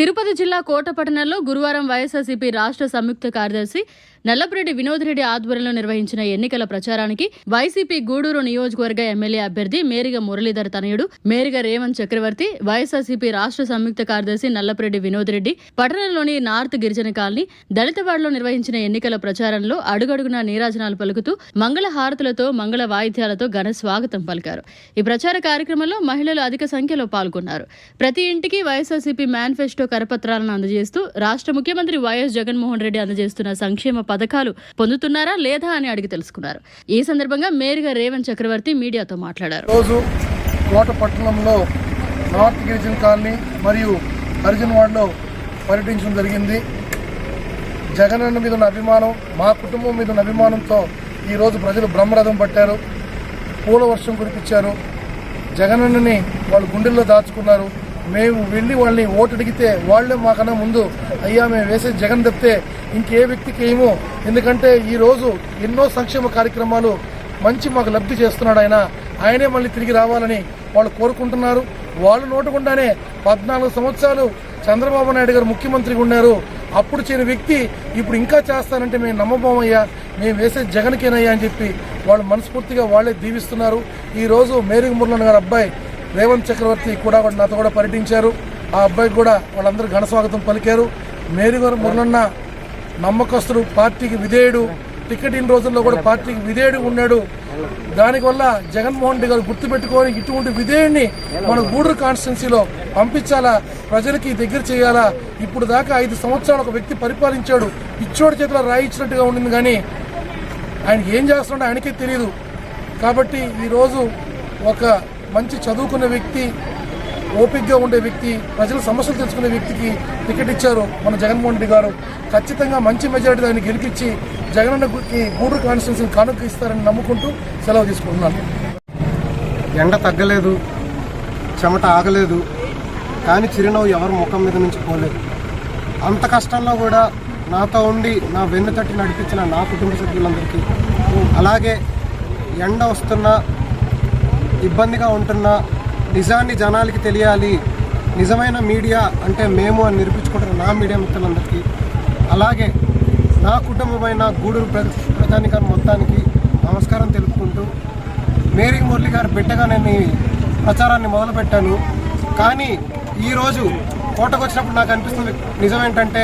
తిరుపతి జిల్లా కోటపట్టణంలో గురువారం వైఎస్ఆర్సీపీ రాష్ట్ర సంయుక్త కార్యదర్శి నల్లపురెడ్డి వినోద్ రెడ్డి ఆధ్వర్యంలో నిర్వహించిన ఎన్నికల ప్రచారానికి వైసీపీ గూడూరు నియోజకవర్గ ఎమ్మెల్యే అభ్యర్థి మేరిగ మురళీధర్ తనయుడు మేరిగ రేవంత్ చక్రవర్తి వైఎస్ఆర్సీపీ రాష్ట్ర సంయుక్త కార్యదర్శి నల్లపురెడ్డి వినోద్ రెడ్డి పట్టణంలోని నార్త్ గిరిజన కాలనీ దళితవాడలో నిర్వహించిన ఎన్నికల ప్రచారంలో అడుగడుగునా నీరాజనాలు పలుకుతూ మంగళ హారతులతో మంగళ వాయిద్యాలతో ఘన స్వాగతం పలికారు. ఈ ప్రచార కార్యక్రమంలో మహిళలు అధిక సంఖ్యలో పాల్గొన్నారు. ప్రతి ఇంటికి వైఎస్ఆర్సీపీ మేనిఫెస్టో కరపత్రాలను అందజేస్తూ రాష్ట్ర ముఖ్యమంత్రి వైఎస్ జగన్మోహన్ రెడ్డి అందజేస్తున్న సంక్షేమ పథకాలు పొందుతున్నారా లేదా అని అడిగి తెలుసుకున్నారు. ఈ సందర్భంగా మేరుగా రేవంత్ చక్రవర్తి మీడియాతో మాట్లాడారు. రోజు కోట పట్టణంలో నార్త్ గిరిజన్ కాలనీ మరియు హరిజన్ వార్డులో పర్యటించడం జరిగింది. జగనన్న మీద ఉన్న అభిమానం మా కుటుంబం మీద ఉన్న అభిమానంతో ఈరోజు ప్రజలు బ్రహ్మరథం పట్టారు. పూల వర్షం కురిపించారు. జగనన్నని వాళ్ళు గుండెల్లో దాచుకున్నారు. మేము వెళ్ళి వాళ్ళని ఓటు అడిగితే వాళ్ళే మాకన్నా ముందు అయ్యా మేము వేసే జగన్ తప్పితే ఇంకే వ్యక్తికి ఏమో? ఎందుకంటే ఈరోజు ఎన్నో సంక్షేమ కార్యక్రమాలు మంచి మాకు లబ్ధి చేస్తున్నాడు ఆయన. ఆయనే మళ్ళీ తిరిగి రావాలని వాళ్ళు కోరుకుంటున్నారు. వాళ్ళు నోటుకుండానే పద్నాలుగు సంవత్సరాలు చంద్రబాబు నాయుడు గారు ముఖ్యమంత్రిగా ఉన్నారు. అప్పుడు చేయని వ్యక్తి ఇప్పుడు ఇంకా చేస్తానంటే మేము నమ్మబోమయ్యా. మేము వేసే జగన్కేనయ్యా అని చెప్పి వాళ్ళు మనస్ఫూర్తిగా వాళ్ళే దీవిస్తున్నారు. ఈ రోజు మేరీ మురళన్ గారు అబ్బాయి రేవంత్ చక్రవర్తి కూడా నాతో కూడా పర్యటించారు. ఆ అబ్బాయికి కూడా వాళ్ళందరూ ఘన స్వాగతం పలికారు. మేరీ గారు మురళన్న నమ్మకస్తుడు పార్టీకి విధేయుడు టికెట్ ఇన్ని రోజుల్లో కూడా పార్టీకి విధేయుడు ఉన్నాడు. దానివల్ల జగన్మోహన్ రెడ్డి గారు గుర్తుపెట్టుకొని ఇటువంటి విధేయుడిని మన గూడూరు కాన్స్టిట్యున్సీలో పంపించాలా? ప్రజలకి దగ్గర చేయాలా? ఇప్పుడు దాకా ఐదు సంవత్సరాలు ఒక వ్యక్తి పరిపాలించాడు. ఇచ్చోడి చేతిలో రాయించినట్టుగా ఉండింది కానీ ఆయనకి ఏం చేస్తున్నాడో ఆయనకే తెలియదు కాబట్టి ఈరోజు ఒక మంచి చదువుకున్న వ్యక్తి ఓపిక్గా ఉండే వ్యక్తి ప్రజల సమస్యలు తెలుసుకునే వ్యక్తికి టికెట్ ఇచ్చారు మన జగన్మోహన్ రెడ్డి గారు. ఖచ్చితంగా మంచి మెజారిటీ దాన్ని గెలిపించి జగనన్నకి గూడూరు కాన్స్టిట్యూన్సీని కానుక ఇస్తారని నమ్ముకుంటూ సెలవు తీసుకుంటున్నాను. ఎండ తగ్గలేదు చెమట ఆగలేదు కానీ చిరునవ్వు ఎవరి ముఖం మీద నుంచి పోలేదు. అంత కష్టంలో కూడా నాతో ఉండి నా వెన్ను తట్టి నడిపించిన నా కుటుంబ సభ్యులందరికీ అలాగే ఎండ వస్తున్నా ఇబ్బందిగా ఉంటున్నా నిజాన్ని జనాలకి తెలియాలి. నిజమైన మీడియా అంటే మేము అని నిరూపించుకుంటున్న నా మీడియా మిత్రులందరికీ అలాగే నా కుటుంబమైన గూడూరు ప్ర మొత్తానికి నమస్కారం తెలుపుకుంటూ మేరీ మురళి గారి బిడ్డగా నేను ప్రచారాన్ని మొదలుపెట్టాను. కానీ ఈరోజు కోటకు వచ్చినప్పుడు నాకు అనిపిస్తుంది నిజం ఏంటంటే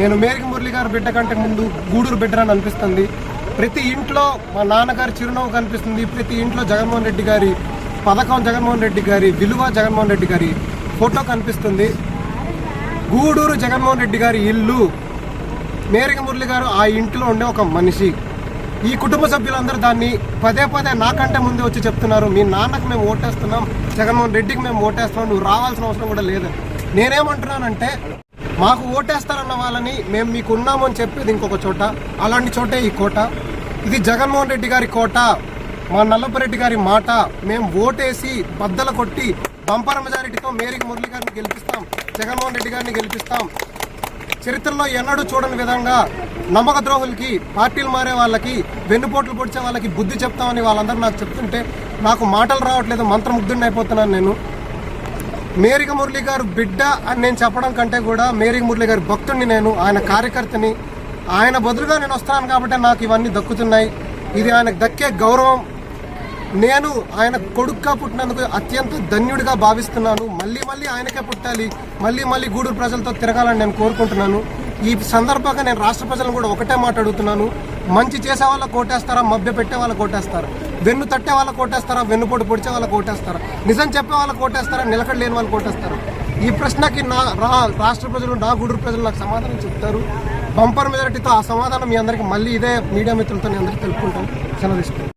నేను మేరీ మురళి గారి బిడ్డ కంటే ముందు గూడూరు బిడ్డనని అనిపిస్తుంది. ప్రతి ఇంట్లో మా నాన్నగారి చిరునవ్వు కనిపిస్తుంది. ప్రతి ఇంట్లో జగన్మోహన్ రెడ్డి గారి పథకం జగన్మోహన్ రెడ్డి గారి విలువ జగన్మోహన్ రెడ్డి గారి ఫోటో కనిపిస్తుంది. గూడూరు జగన్మోహన్ రెడ్డి గారి ఇల్లు. మేరగ మురళి గారు ఆ ఇంట్లో ఉండే ఒక మనిషి. ఈ కుటుంబ సభ్యులందరూ దాన్ని పదే పదే నాకంటే ముందే వచ్చి చెప్తున్నారు. మీ నాన్నకు మేము ఓటేస్తున్నాం జగన్మోహన్ రెడ్డికి మేము ఓటేస్తున్నాం నువ్వు రావాల్సిన అవసరం కూడా లేదు. నేనేమంటున్నానంటే మాకు ఓటేస్తారన్న వాళ్ళని మేము మీకు ఉన్నామని చెప్పేది ఇంకొక చోట. అలాంటి చోటే ఈ కోట. ఇది జగన్మోహన్ రెడ్డి గారి కోట. మా నల్లపరెడ్డి గారి మాట మేము ఓటేసి బద్దల కొట్టి బంపర్ మెజారిటీతో మేరీ మురళి గారిని గెలిపిస్తాం జగన్మోహన్ రెడ్డి గారిని గెలిపిస్తాం. చరిత్రలో ఎన్నడూ చూడని విధంగా నమ్మక ద్రోహులకి పార్టీలు మారే వాళ్ళకి వెన్నుపోట్లు పొడిచే వాళ్ళకి బుద్ధి చెప్తామని వాళ్ళందరూ నాకు చెప్తుంటే నాకు మాటలు రావట్లేదు మంత్రముగ్ధుడిని అయిపోతున్నాను నేను. మేరిక మురళి గారు బిడ్డ అని నేను చెప్పడం కంటే కూడా మేరిక మురళి గారి భక్తుడిని నేను ఆయన కార్యకర్తని. ఆయన బదులుగా నేను వస్తాను కాబట్టి నాకు ఇవన్నీ దక్కుతున్నాయి. ఇది ఆయనకు దక్కే గౌరవం. నేను ఆయన కొడుక్గా పుట్టినందుకు అత్యంత ధన్యుడిగా భావిస్తున్నాను. మళ్ళీ మళ్ళీ ఆయనకే పుట్టాలి. మళ్ళీ మళ్ళీ గూడూరు ప్రజలతో తిరగాలని నేను కోరుకుంటున్నాను. ఈ సందర్భంగా నేను రాష్ట్ర ప్రజలను కూడా ఒకటే మాట్లాడుతున్నాను మంచి చేసే వాళ్ళ కోటేస్తారా? మభ్య పెట్టే వాళ్ళ కోటేస్తారా? వెన్ను తట్టే వాళ్ళ కోటేస్తారా? వెన్నుపోటు పొడిచే వాళ్ళ కోటేస్తారా? నిజం చెప్పే వాళ్ళ కోటేస్తారా? నిలకడ లేని వాళ్ళు కోటేస్తారా? ఈ ప్రశ్నకి నా రా రాష్ట్ర ప్రజలు నా గూడూరు ప్రజలు నాకు సమాధానం చెప్తారు. బంపర్ మెజారిటీతో ఆ సమాధానం మీ అందరికీ మళ్ళీ ఇదే మీడియా మిత్రులతో నేను అందరికీ తెలుపుకుంటాను సెలవు